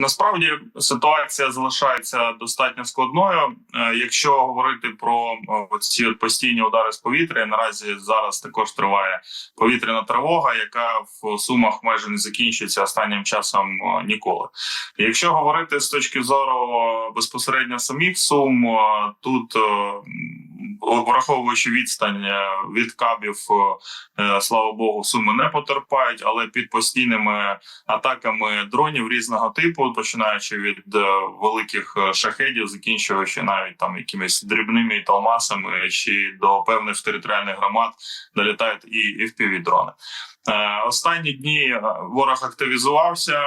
Насправді ситуація залишається достатньо складною. Е, Якщо говорити про е, ці постійні удари з повітря, наразі зараз також триває повітряна тривога, яка в сумах майже не закінчується останнім часом е, ніколи. Якщо говорити з точки зору безпосередньо самих сум, тут враховуючи відстань е, від кабів, е, е, слава Богу, суми не потерпають, але під постійними атаками дронів різного типу, починаючи від великих шахедів, закінчуючи навіть там якимись дрібними талмасами чи до певних територіальних громад долітають і fpv дрони. Е, Останні дні е, ворог активізувався.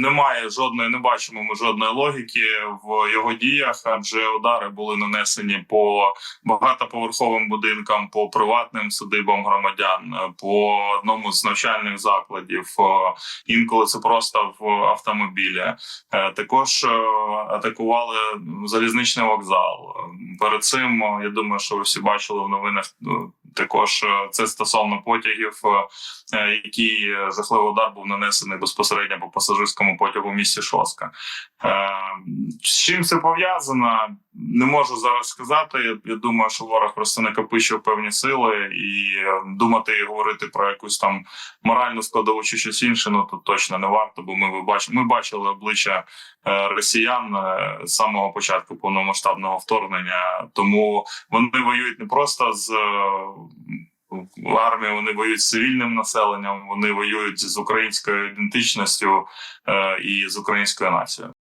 Немає жодної, не бачимо ми жодної логіки в його діях, адже удари були нанесені по багатоповерховим будинкам, по приватним садибам громадян, е, по одному з навчальних закладів. е, Інколи це просто в автомобілі. Е, Також е, атакували залізничний вокзал. Е, Перед цим е, я думаю, що ви всі бачили в новинах. Також е, це стосовно потягів, е, е, е, жахливий удар був нанесений безпосередньо по пасажирському потягу в місті Шоска. З чим це пов'язано? Не можу зараз сказати. Я, думаю, що ворог просто накопичив певні сили і думати і говорити про якусь там моральну складову чи щось інше. Ну тут точно не варто, бо ми бачимо. Ми бачили обличчя росіян з самого початку повномасштабного вторгнення. Тому вони воюють не просто з е, армії вони воюють з цивільним населенням, вони воюють з українською ідентичністю е, і з українською нацією.